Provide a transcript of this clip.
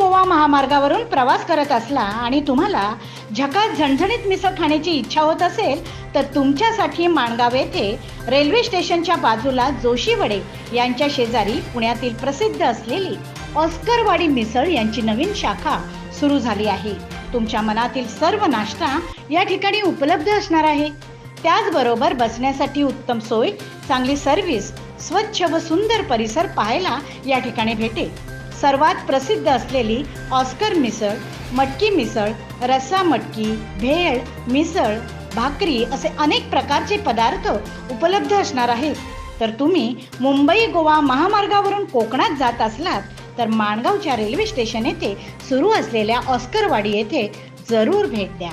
महामार्गावरून प्रवास करत असला आणि तुम्हाला झकात झणझणीत मिसळ खाण्याची इच्छा होत असेल तर तुमच्यासाठी माणगाव येथे रेल्वे स्टेशनच्या बाजूला जोशी वडे यांच्या शेजारी पुण्यातील प्रसिद्ध असलेली ऑस्करवाडी मिसळ यांची नवीन शाखा सुरू झाली आहे. तुमच्या मनातील सर्व नाश्ता या ठिकाणी उपलब्ध असणार आहे. त्याचबरोबर बसण्यासाठी उत्तम सोय चांगली सर्व्हिस स्वच्छ व सुंदर परिसर पाहायला या ठिकाणी भेटेल. सर्वात प्रसिद्ध असलेली ऑस्कर मिसळ मटकी मिसळ रस्सा मटकी भेळ मिसळ भाकरी असे अनेक प्रकारचे पदार्थ उपलब्ध असणार आहेत. तर तुम्ही मुंबई गोवा महामार्गावरून कोकणात जात असलात तर माणगावच्या रेल्वे स्टेशन येथे सुरू असलेल्या ऑस्करवाडी येथे जरूर भेट द्या.